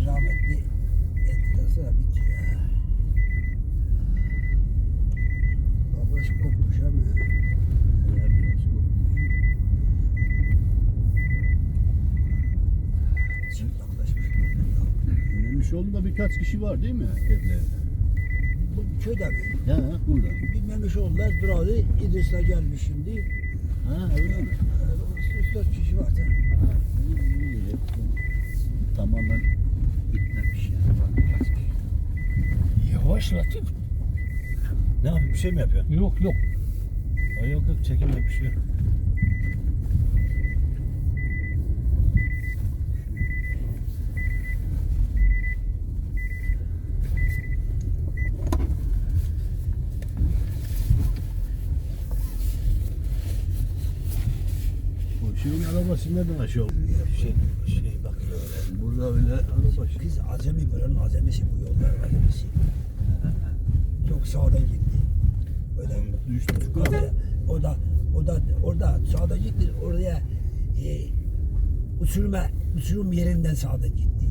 Babamın rahmetli entrası da bitti ya. Babası kopmuş ama. Ölmüş onun da birkaç kişi var değil mi? Evlerde. Bu köyde mi? He he burada. Bilmemiş oldular. Duralı İdris'le gelmiş şimdi. Ha öyle mi? Ee, üç dört kişi var. Ha. Yavaş Latif. Ne yapayım bir şey mi yapıyorsun? Yok yok. Ay yok yok çekimde bir şey yok. Şeyin arabası nereden aşağı oldu? Şey, şey bakıyor. Burada öyle araba şey. Biz acemi buranın acemisi bu yollar acemisi. Çok sağdan gitti. Böyle Düştü. O da o da orada sağda gitti oraya e, uçurma uçurum yerinden sağda gitti.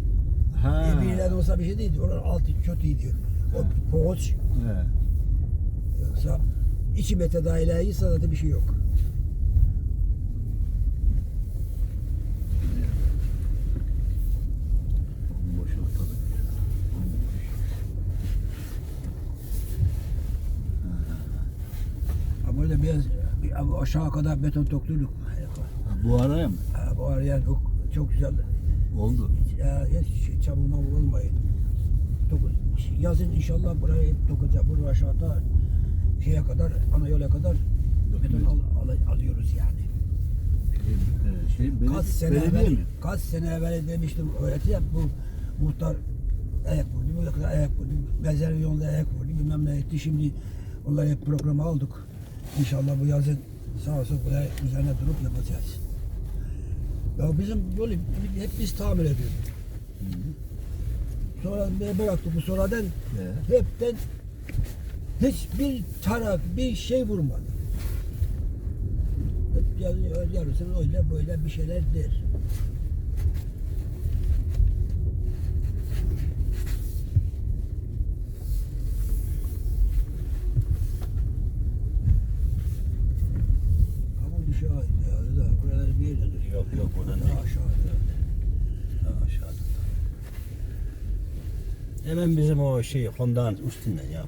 Ha. E, birileri olsa bir şey değildi. Oranın altı kötüydü. O He. yoksa iki metre daha ileri zaten bir şey yok. Bomboş ortalık. Bomboş. Ama öyle biraz bir, ama aşağı kadar beton tokturduk. Bu araya mı? Ha, bu araya çok, çok güzel. Oldu. Ya, hiç şey, çamurma olmayın. Dokuz, yazın inşallah burayı dokuzca buraya aşağıda şeye kadar ana yola kadar beton al, al- alıyoruz yani. Ee, şey, belediye, Kaç sene evvel, mi? kaç sene evvel demiştim öğreti yap bu muhtar ayak vurdu, bu kadar ayak vurdu, benzer yolda ayak vurdu, bilmem ne etti. Şimdi onları hep programa aldık. İnşallah bu yazın sağ olsun buraya üzerine durup yapacağız. Ya bizim yolu hep biz tamir ediyorduk. Sonra bıraktık bu sonradan He. hepten hiçbir taraf bir şey vurmadı. Hep yani yarısın öyle böyle bir şeyler der. Ait ya. Da buralar bir yerdedir. Yok yok buradan değil. aşağıda. Daha aşağıda. Hemen bizim o şey Honda'nın üstünden ya. Ha,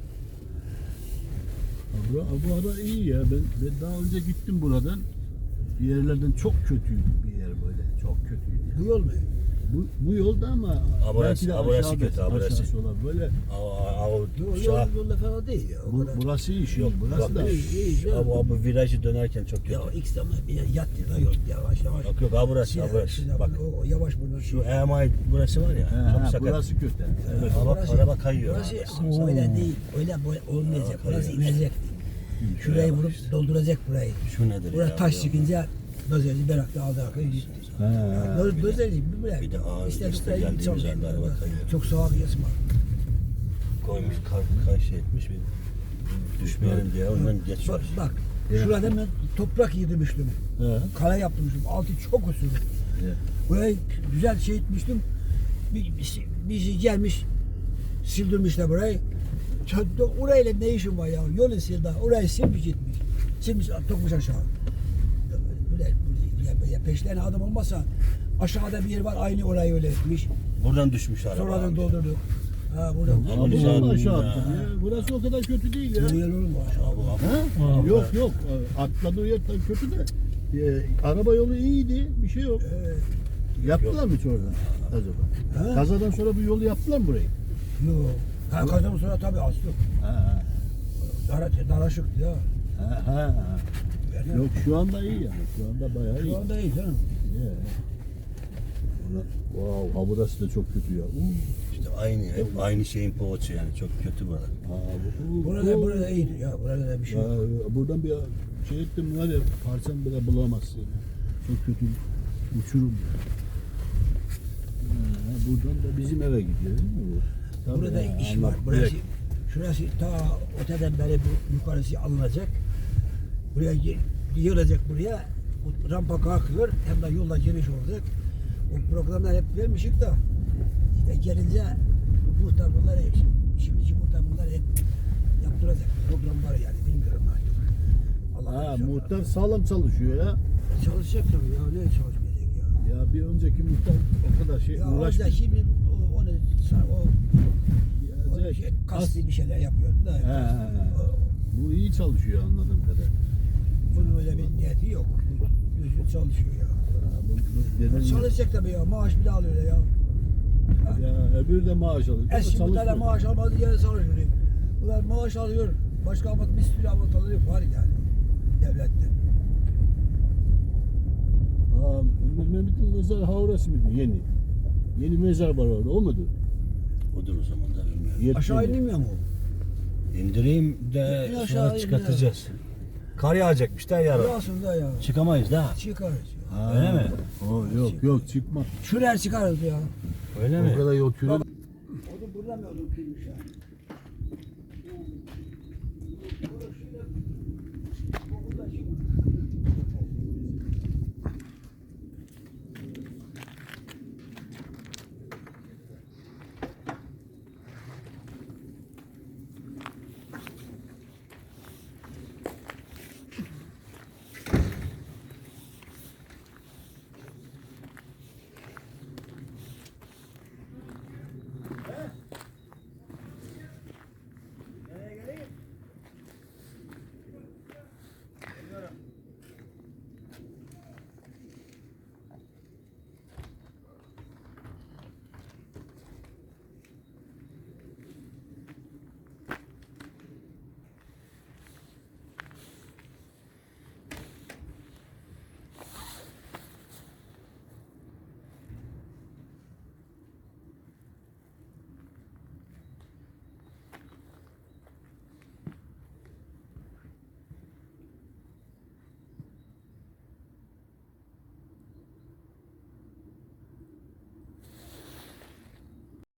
Bu, ara iyi ya. Ben, ben daha önce gittim buradan. Bir yerlerden çok kötüydü bir yer böyle. Çok kötüydü. Bu yol mu? Bu, bu yolda ama Aburası- belki de aburası aşağıda- kötü, aburası. aşağısı. Böyle av, Yol, yolda fena değil ya. O bu, kadar. burası iyi. Yok, burası bak, da iyi, iyi, iyi. Abi, abi virajı dönerken çok kötü. Ya ilk zaman bir yat ya yol yavaş yavaş. Yok yok abi burası, Ya, abi burası. Bak o, o yavaş buradan. şu EMI burası var ya. He, çok he, sakat. burası kötü. Evet. Araba, araba kayıyor. Burası abi. öyle değil. Öyle böyle olmayacak. Burası inecek. Şurayı vurup dolduracak burayı. Şu nedir Buraya ya? taş çıkınca dozerci bıraktı aldı arkaya gitti. Dö- Dozerci bir bırak. Bir de ağır işte geldiğimiz anda araba kayıyor. Çok bir yasma. Koymuş kar, kar şey etmiş bir düşmeyelim diye ondan Bak, geçiyoruz. bak. Ya. Şurada ben toprak yedim üstümü. He. Kale yapmıştım. Altı çok usulü. Evet. Burayı güzel şey etmiştim. Bir, bir, bir şey gelmiş. Sildirmişler burayı. Çöktü. Orayla ne işim var ya? Yolu sildi. Orayı silmiş gitmiş. Silmiş tokmuş aşağı. Peşlerine adam olmasa aşağıda bir yer var aynı orayı öyle etmiş. Buradan düşmüş araba. Sonradan abi. doldurduk. Ha burada. Ama bu abi aşağı attı ya. Burası o kadar kötü değil ya. Bu yer olur mu aşağı? Ha? Aa, Yok yok. Atladığı yer tabii kötü de. Ee, araba yolu iyiydi. Bir şey yok. Ee, Yaptılar mı hiç orada acaba? Ha? Kazadan sonra bu yolu yaptılar mı burayı? yok. Ha kazanım sonra tabii astık. Ha, Dara, daraşıktı ya. Ha, ha, ha. Yani Yok şu anda iyi yani. Şu anda bayağı iyi. Şu anda iyi canım. Ya. Wow, ha burası da çok kötü ya. Uh, İşte aynı, hep aynı şeyin poğaçı yani çok kötü burada. ha, bu- Burada, bu- burada iyiydi ya. Burada da bir şey Ya, buradan bir şey ettim var ya parçam bile bulamazsın. ya. Çok kötü uçurum ya. Ha, buradan da bizim eve gidiyor değil mi bu? Tabii Burada ya, iş var. Burası, direkt- şurası ta öteden beri bu yukarısı alınacak. Buraya yığılacak buraya. Bu rampa kalkıyor. Hem de yolla geniş olacak. O programlar hep vermişik da işte gelince muhtar bunları şimdiki muhtar bunları hep yaptıracak. Program var yani bilmiyorum artık. Allah Ha, muhtar sağlam çalışıyor ya. Çalışacak tabii ya. Ne çalışmayacak ya? Ya bir önceki muhtar o kadar şey Ya uğraştı. orada şimdi o- onu o, o şey, kasti bir şeyler yapıyordu da. He, he, he. Bu iyi çalışıyor anladığım kadar. Bunun öyle bir niyeti yok. Düzgün çalışıyor ya. Deden- Çalışacak tabii ya. Maaş bile alıyor ya. Ya öbürü de maaş alıyor. Eski bu tane maaş almadığı yere çalışıyor. Bunlar maaş alıyor. Başka ama bir sürü avantajları var yani. Devlette. Aa, Mehmet'in mezar havrası mıydı yeni? Yeni mezar var orada o mudur? Odur o zaman da bilmiyorum. Aşağı inmiyor mu? İndireyim de aşağı, sonra in çıkartacağız. Kar yağacakmış da yarın. Yağsın da ya. Çıkamayız da. Çıkarız. Ha, Öyle mi? O, yok yok çıkma. Şuraya çıkarız ya. Öyle O mi? kadar yol kürü. Odun burada mı odun kıymış ya?